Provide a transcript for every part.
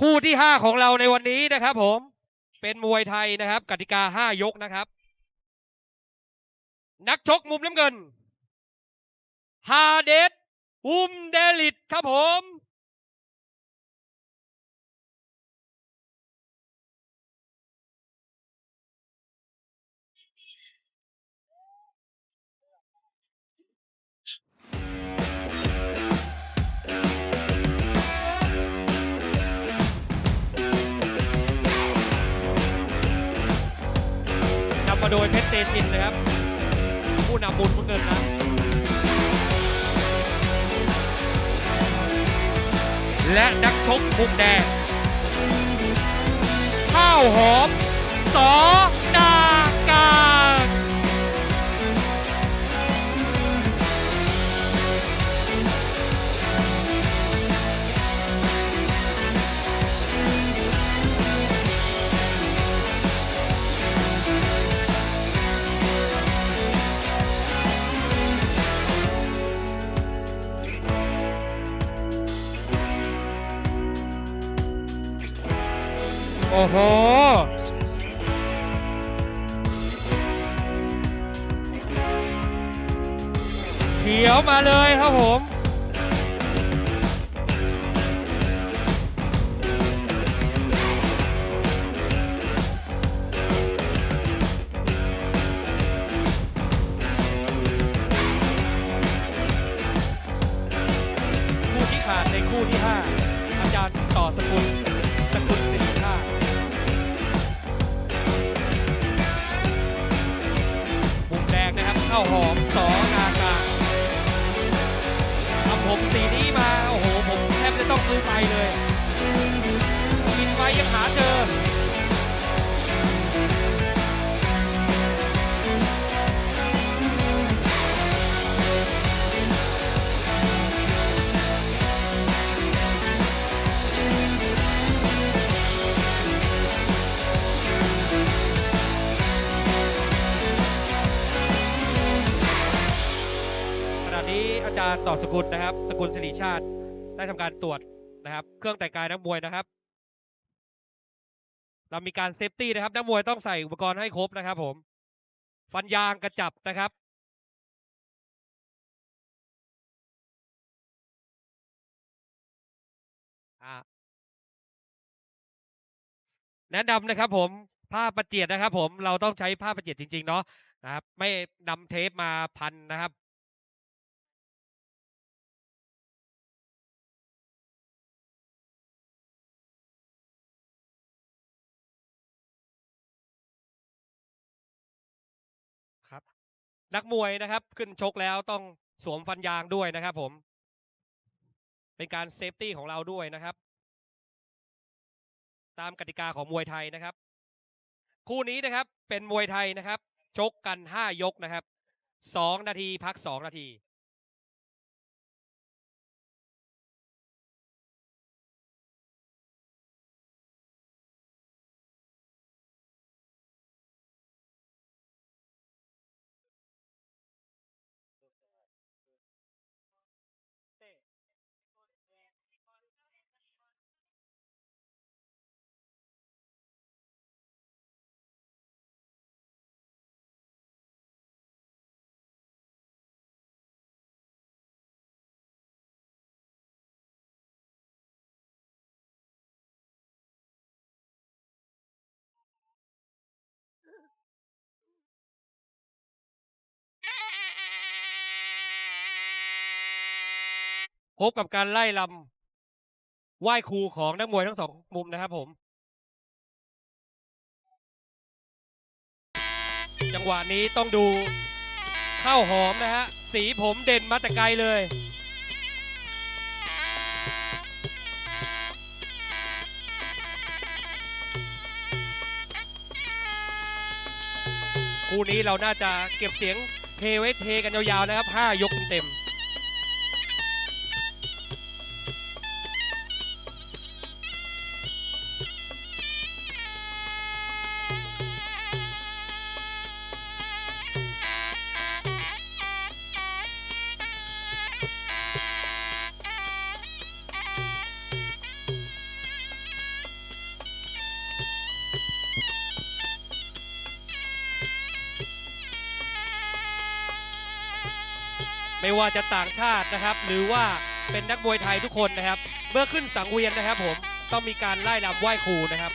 คู่ที่ห้าของเราในวันนี้นะครับ ผม เป็นมวยไทยนะครับ กติกาห้ายกนะครับ นักชกมุมน้ำเงิน ฮาเดสอุมเดลิตครับผม มาโดยเพชรเตชินนะครับ ผู้นำบุญมุนเงินนะและนักชกมุมแดงข้าวหอมสอง โห เขียวมาเลยครับผม ณะนี้อาจารย์ต่อสกุลนะครับ สกุลสิริชาติได้ทำการตรวจนะครับ เครื่องแต่งกายนักมวยนะครับ เรามีการเซฟตี้นะครับนักมวยต้องใส่อุปกรณ์ให้ครบนะครับ ผม ฟันยางกระจับนะครับแนะนำนะครับ ผมผ้าประเจียดนะครับ ผมเราต้องใช้ผ้าประเจียดจริง ๆ เนาะนะครับ ไม่นำเทปมาพันนะครับ นักมวยนะครับ ขึ้นชกแล้วต้องสวมฟันยางด้วยนะครับ ผม เป็นการเซฟตี้ของเราด้วยนะครับ ตามกติกาของมวยไทยนะครับ คู่นี้นะครับ เป็นมวยไทยนะครับ ชกกันห้ายกนะครับสองนาทีพักสองนาที พบกับการไล่ลำไหว้ครูของนักมวยทั้งสองมุมนะครับผม จังหวะนี้ต้องดูข้าวหอมนะฮะ สีผมเด่นมาแต่ไกลเลย คู่นี้เราน่าจะเก็บเสียงเฮไว้เทกันยาวๆนะครับ 5 ยกเต็มๆ ไม่ว่าจะต่างชาตินะครับ หรือว่าเป็นนักมวยไทยทุกคนนะครับ เมื่อขึ้นสังเวียนนะครับผมต้องมีการไล่รำไหว้ครูนะครับ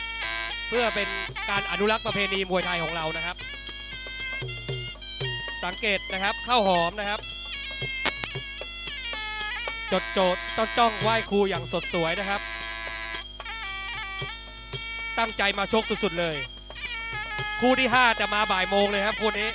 เพื่อเป็นการอนุรักษ์ประเพณีมวยไทยของเรานะครับ สังเกตนะครับข้าวหอมนะครับ จดโจดต้องจ้องไหว้ครูอย่างสดสวยนะครับ ตั้งใจมาชกสุดๆเลย คู่ที่ 5 จะมาบ่ายโมงเลยครับคู่นี้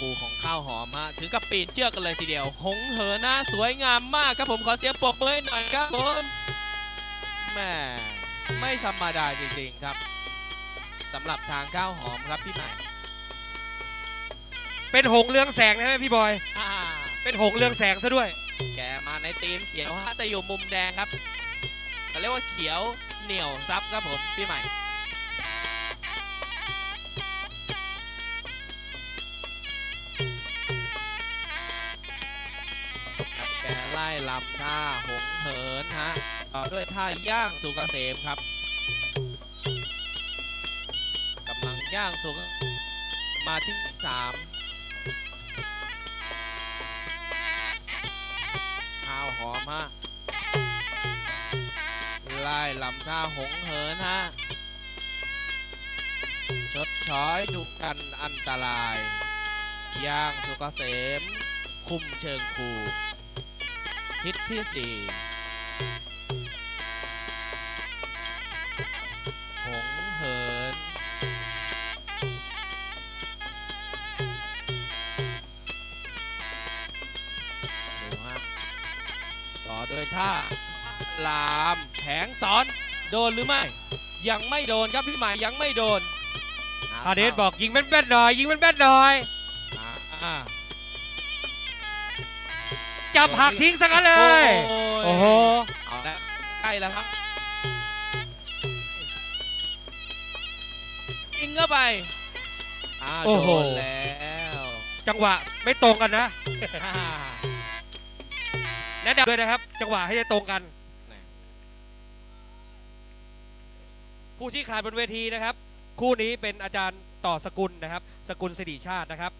ครูของข้าวหอมฮะถึงกับปีนเชือกกันเลยทีเดียว หงเหินนะสวยงามมากครับผมขอเสียงปรบมือให้หน่อยครับผมแหม่ไม่ธรรมดาจริงๆครับสำหรับทางข้าวหอมครับพี่ใหม่เป็นหงส์เรืองแสงนะฮะพี่บอย อ่าเป็นหงส์เรืองแสงซะด้วย แกมาในทีมเขียวฮะแต่อยู่มุมแดงครับเขาเรียกว่าเขียวเหนียวซับครับผมพี่ใหม่ ลำท่าหงเหินฮะต่อด้วยท่าย่างสุกเกษมครับกำลังย่างสุกมาที่สามข้าวหอมฮะไล่ลำท่าหงเหินฮะชดช้อยดุกันอันตราย ย่างสุกเกษม คุมเชิงคู ทิศที่สี่หงเหิน ดูฮะ ต่อด้วยท่าลามแผงสอน โดนหรือไม่ ยังไม่โดนครับพี่หมายยังไม่โดนฮาเดสบอกยิงแม่นๆหน่อย ยิงแม่นๆหน่อย อ่า จับหักทิ้งซะงั้นเลย โอ้โหเอาละใกล้แล้วครับยิงเข้าไปอ้าวโอ้โดโหนแล้วจังหวะไม่ตรงกันนะแนะนำด้วยนะครับ จังหวะให้ได้ตรงกัน ผู้ชี้ขาดบนเวทีนะครับ คู่นี้เป็นอาจารย์ต่อสกุลนะครับ สกุลสิริชาตินะครับ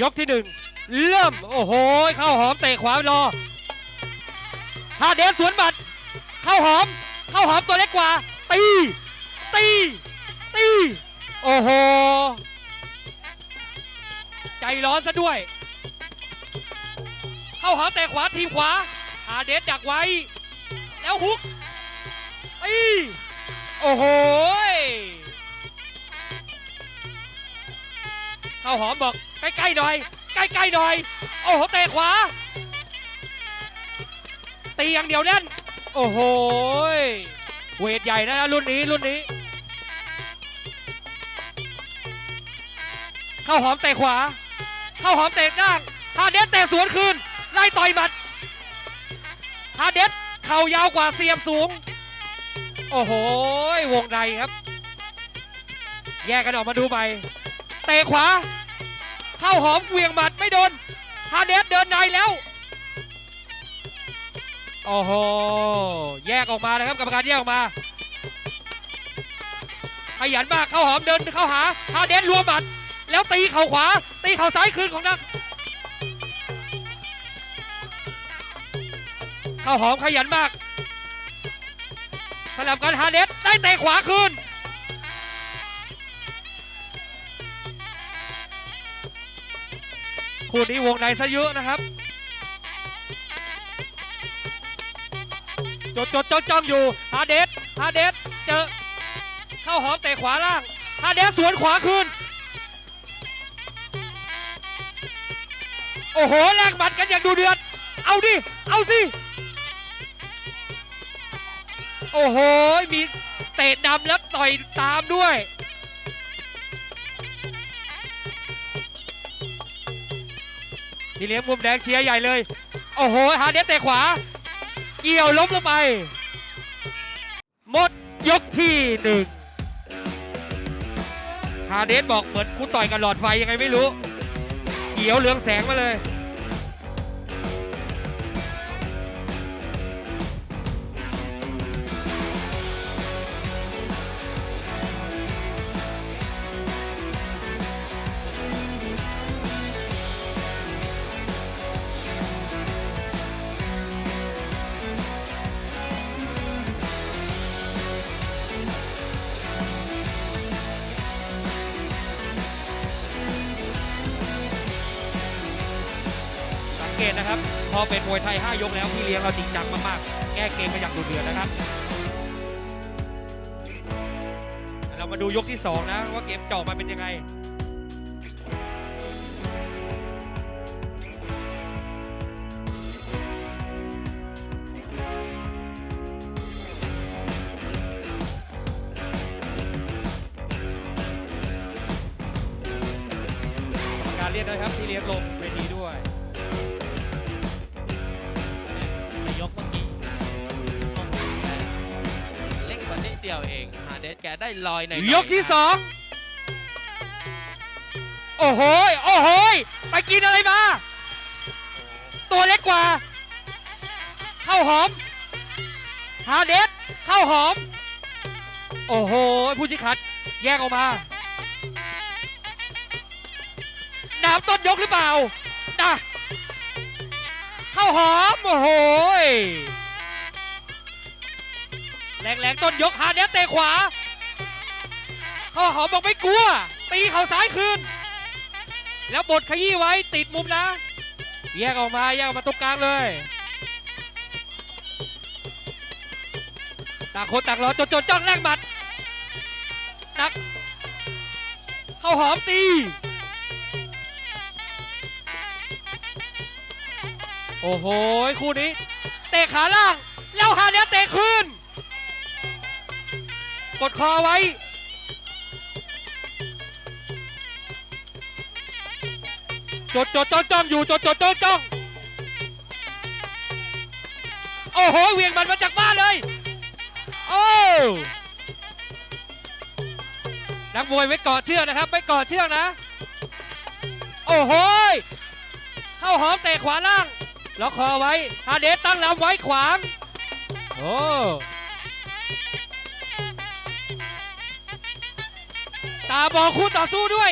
ยกที่หนึ่งเริ่ม โอ้โห เข้าหอมเตะขวารอฮาเดฟสวนบัตรเข้าหอม เข้าหอมตัวเล็กกว่า ตี ตี ตี โอ้โห ใจร้อนซะด้วย เข้าหอมเตะขวาทีมขวาฮาเดสดักไว้ แล้วฮุกตีโอ้โหเข้าหอมบอก ใกล้ๆหน่อย ใกล้ๆหน่อย โอ้โหเตะขวา ตีอย่างเดียวแน่น โอ้โห เวทใหญ่นะรุ่นนี้รุ่นนี้ เข้าหอมเตะขวา เข้าหอมเตะด้างฮาเดสเตะสวนคืน ไล่ต่อยหมัดฮาเดสเข่ายาวกว่าเสียบสูง โอ้โห วงในครับ แยกกันออกมาดูไป เตะขวา ข้าหอมเวียงหมัดไม่โดนฮาเดสเดินในแล้ว โอ้โห แยกออกมานะครับกรรมการแยกออกมาขยันมากเข้าหอมเดินเข้าหาฮาเดสรวมหมัด แล้วตีเข่าขวา ตีเข่าซ้ายคืนของนักเข้าหอมขยันมากสลับกันฮาเดสได้เตะขวาคืน คู่นี้วงในซะเยอะนะครับ จดจดจ้องจ้องอยู่ฮาเดสฮาเดสเจอเข้าหอมเตะขวาล่างฮาเดสสวนขวาคืนโอ้โหแลกหมัดกันอย่างดูเดือด เอาดิ เอาสิ โอ้โห มีเตะดำแล้วต่อยตามด้วย พี่เลี้ยงมุมแดงเชียร์ใหญ่เลย โอ้โหฮาเดสเตะขวา เกี่ยวล้มลงไป หมดยกที่หนึ่งฮาเดสบอกเหมือนกูต่อยกับหลอดไฟยังไงไม่รู้ เขียวเหลืองแสงมาเลย 5ยกแล้วพี่เลี้ยงเราจริงจังมากๆ แก้เกมกันอย่างดุเดือดนะครับ เรามาดูยกที่ 2 นะ ว่าเกมจะอมาเป็นยังไงการเรียกนะครับพี่เลี้ยงลง เดสแกได้ลอยในยกที่สองโอ้โหยโอ้โหยไปกินอะไรมา ตัวเล็กกว่า เข้าหอมฮาเดสเข้าหอม โอ้โหผู้ชี้ขัด แยกออกมาน้ำต้นยกหรือเปล่านะเข้าหอม โอ้โหยแรงๆต้นยกฮาเดสเตะขวาเข้าหอมบอกไม่กลัว ตีเข่าซ้ายคืน แล้วบดขยี้ไว้ติดมุมนะ แยกออกมาแยกออกมาตรงกลางเลย ต่างคนต่างรอจดจดจ้องแลกหมัดนัก เข้าหอมตีโอ้โห คู่นี้ เตะขาล่าง แล้วหาเนี้ยเตะคืนกดคอไว้ จดจดจ้องจ้องอยู่จดจดจ้องจ้องโอ้โหเหวียงมันมาจากบ้านเลยโอ้นักมวยไม่เกาะเชือกนะครับไม่เกาะเชือกนะ โอ้โหเข้าหอมเตะขวาล่างล็อกคอไว้ฮาเดสตั้งลำไว้ขวางโอ้ตาบอกคู่ต่อสู้ด้วย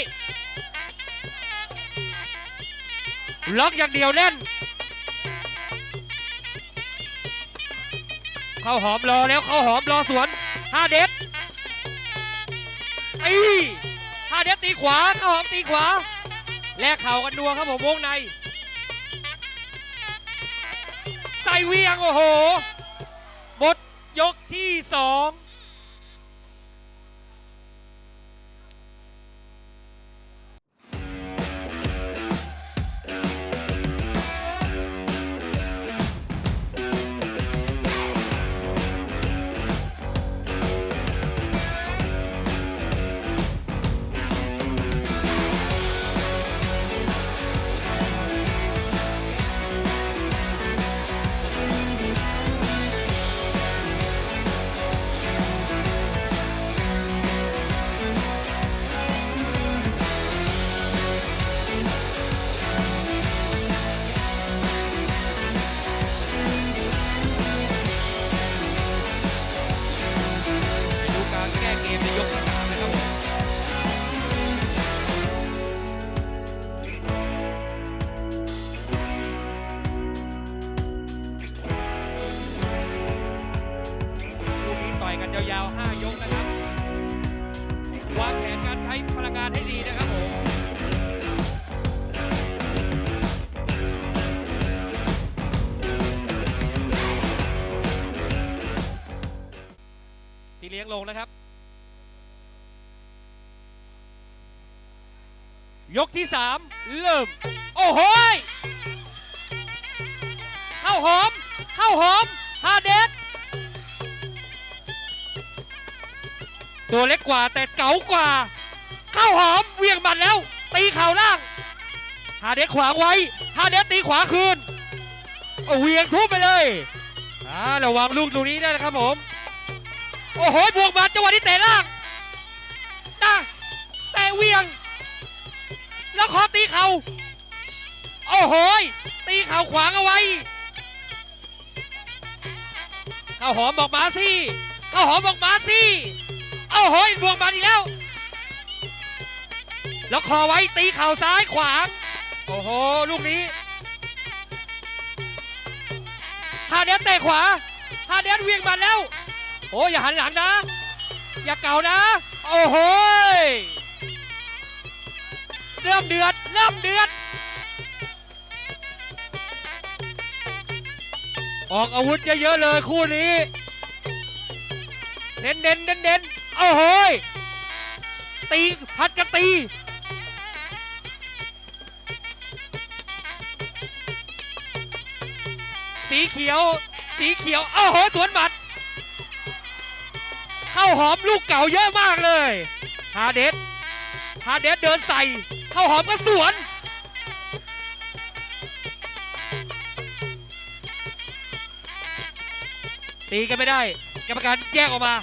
ล็อกอย่างเดียวแน่น เข้าหอมรอแล้วเข้าหอมรอสวนฮาเดสตีฮาเดสตีขวาเข้าหอมตีขวา แลกเข่ากันนัวครับผมวงใน ใส่เวียงโอ้โห หมดยกที่สอง เริ่ม โอ้โหเข้าหอมเข้าหอมฮาเดสตัวเล็กกว่าแต่เก๋ากว่าเข้าหอมเวียงบันแล้ว ตีเข่าล่างฮาเดสขวางไว้ฮาเดสตีขวาคืนเอาเวียงทุบไปเลยอ่าระวังลูกตรงนี้ได้นะครับผม โอ้โหบวกมาจังหวะนี้เตะล่างนะเตะเวียง แล้วขอตีเขา่าโอ้โหตีเข่าขวางเอาไว้ข้าวหอมบอกมาสิข้าวหอมบอกมาสิโอ้โหยบวกมาอีกแล้ว แล้วคอไว้ตีเข่าซ้ายขวางโอ้โหลูกนี้ฮาเดนเตะขวาฮาเดนเวียงมันแล้ว โอ้ยอย่าหันหลังนะ อย่าเก่านะ โอ้โห เริ่มเดือด เริ่มเดือด ออกอาวุธเยอะๆเลยคู่นี้ เน้นเน้นเน้นเน้นๆโอ้โหตีพัดกันตี สีเขียว สีเขียว โอ้โหสวนหมัด เข้าหอมลูกเก่าเยอะมากเลย ฮาเดสฮาเดสเดินใส่ ข้าหอมก็สวนตีกันไม่ได้ กรรมการแยกออกมา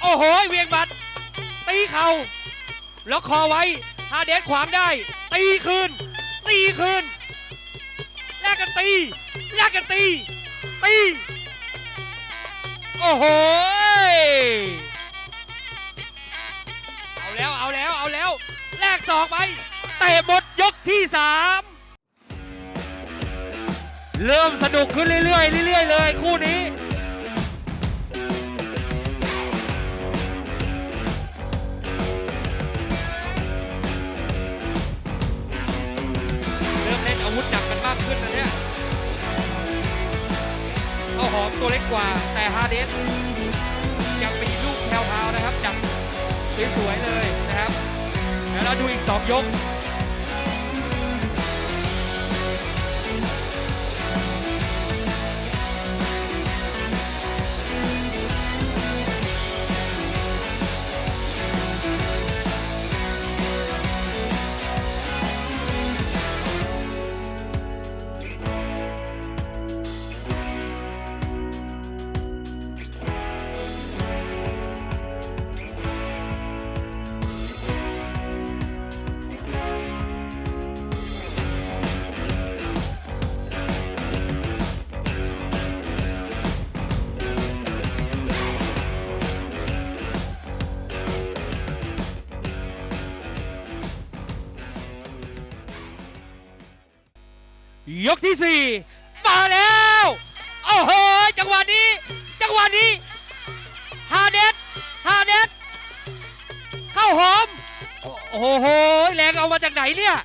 โอ้โห เวียงบัตรตีเข่าล็อกคอไว้ฮาเดสขวางได้ ตีคืน ตีคืนแลกกันตีแลกกันตีตี โอ้โห แล้วเอาแล้วเอาแล้ว แลกศอกไปเตะหมดยกที่สามเริ่มสนุกขึ้นเรื่อยๆเรื่อยๆเลยคู่นี้เริ่มเล่นอาวุธหนักกันมากขึ้นนะเนี่ยเอาหอมตัวเล็กกว่าแต่ฮาเดสยังมีลูกแพรวๆนะครับจับ สวยๆเลยนะครับ แล้วเราดูอีก 2 ยก ยกที่สี่มาแล้วโอ้โหจังหวะนี้ จังหวะนี้ฮาเดสฮาเดสเข้าหอม โอ้โหแรงเอามาจากไหนเนี่ย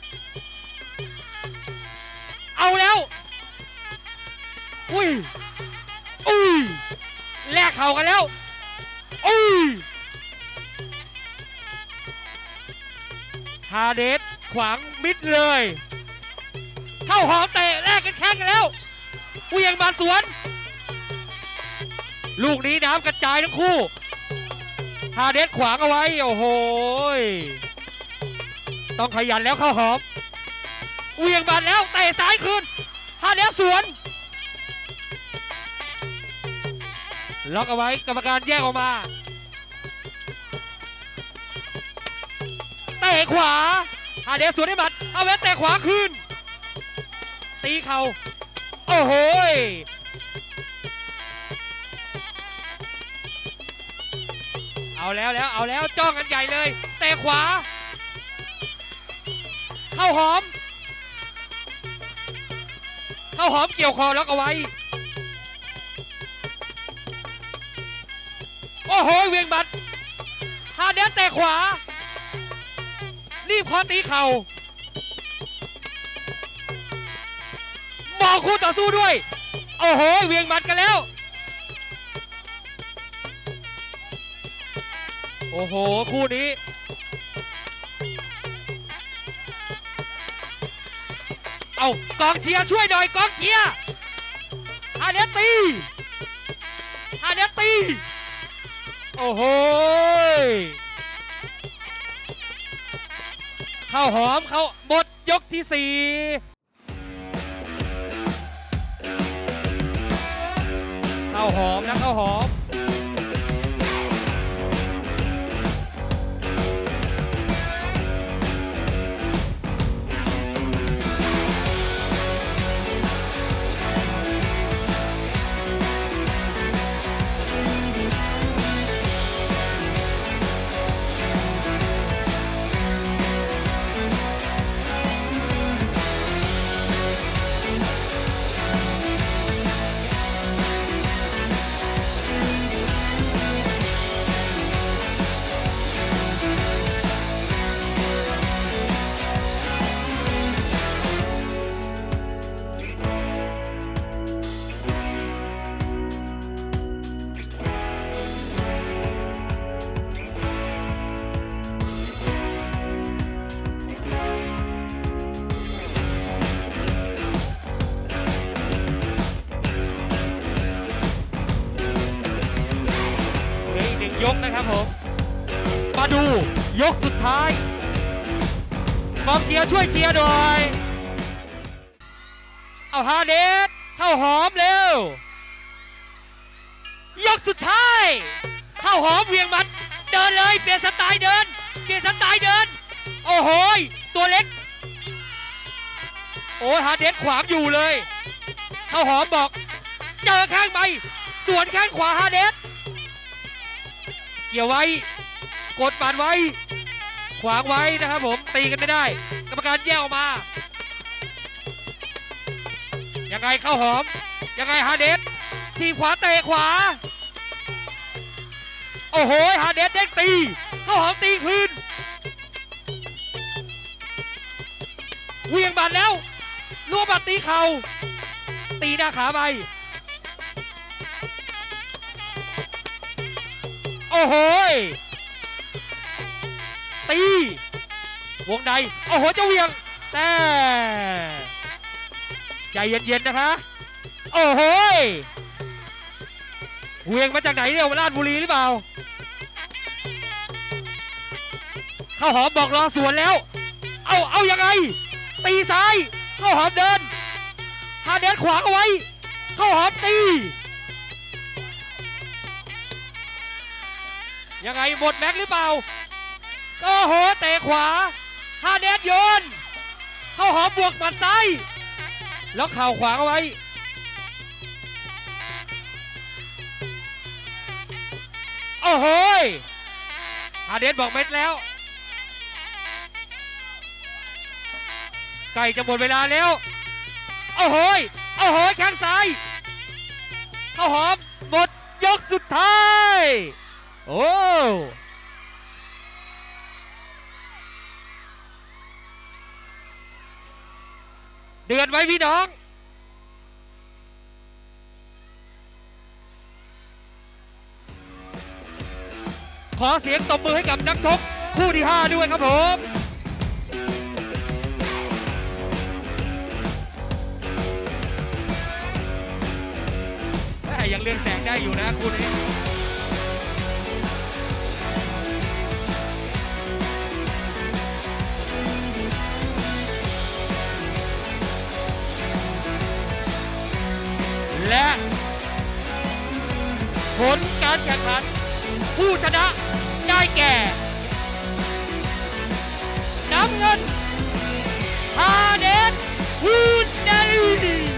เอาแล้ว อุ้ยอุ้ยแลกเข่ากันแล้วอุ้ยฮาเดสขวางมิดเลย เข้าหอมเตะแลกกันแข้งกันแล้วเวียงมาสวน ลูกนี้น้ำกระจายทั้งคู่ฮาเดสขวางเอาไว้ โอ้โห ต้องขยันแล้วเข้าหอมเวียงบันแล้วเตะซ้ายคืนฮาเดสสวน ล็อกเอาไว้กรรมการแยกออกมาเตะขวาฮาเดสสวนให้หมัดเอาเวสเตะขวาคืน ตีเขา่าโอ้โหยเอาแล้วแล้วเอาแล้วจ้องกันใหญ่เลยเตะขวา เข้าหอม เข้าหอมเกี่ยวคอล็อกเอาไว้ โอ้โหเวียงบัตรฮาเดสเตะขวา รีบคอตีเข่า มองคู่ต่อสู้ด้วย โอ้โหเวียงบัตรกันแล้ว โอ้โห คู่นี้เอากองเชียร์ช่วยหน่อยกองเชียร์ฮาเดตีฮาเดตีโอ้โหเข้าหอมเขาหมดยกที่สี่ เข้าหอมนะเข้าวหอม ช่วยเชียร์หน่อย เอาฮาเดสเข้าหอมเร็วยกสุดท้ายเข้าหอมเวียงมัด เดินเลยเปลี่ยนสไตล์เดิน เปลี่ยนสไตล์เดิน โอ้โหตัวเล็ก โอ้ฮาเดสขวางอยู่เลย เข้าหอมบอก เจอข้างไปสวนข้างขวาฮาเดสเกี่ยวไว้ กดปัดไว้ ขวางไว้นะครับผม ตีกันไม่ได้ กรรมการแยกออกมา ยังไงเข้าหอม ยังไงฮาเดสทีขวาเตะขวา โอ้โหฮาเดสเด้งตีเข้าหอมตีคืนเวียงบัตรแล้วรวบบัตรตีเข่าตีหน้าขาไปโอ้โหตี วงในโอ้โหเจ้าเวียงแต่ใจเย็นๆนะคะ โอ้โหเวียงมาจากไหนเนี่ยมาราชบุรีหรือเปล่าเข้าหอมบอกรอสวนแล้ว เอาเอายังไง ตีซ้ายเข้าหอมเดินฮาเดนขวางเอาไว้เข้าหอมตี ยังไงหมดแม็กหรือเปล่าโอ้โหเตะขวา ฮาเดนโยน เข้าหอมบวกหมัดซ้ายแล้วเข่าขวาเอาไว้ โอ้โหฮาเดนบอกเม็ดแล้ว ใกล้จะหมดเวลาแล้ว โอ้โหโอ้โหแข้งซ้าย เข้าหอมหมดยกสุดท้าย โอ้ เดือดไว้พี่น้อง ขอเสียงตบมือให้กับนักชกคู่ที่ 5 ด้วยครับผมแม่ยังเรืองแสงได้อยู่นะคู่นี้ ผลการแข่งขัน ผู้ชนะได้แก่ น้ำเงินฮาเดนฮูนนารี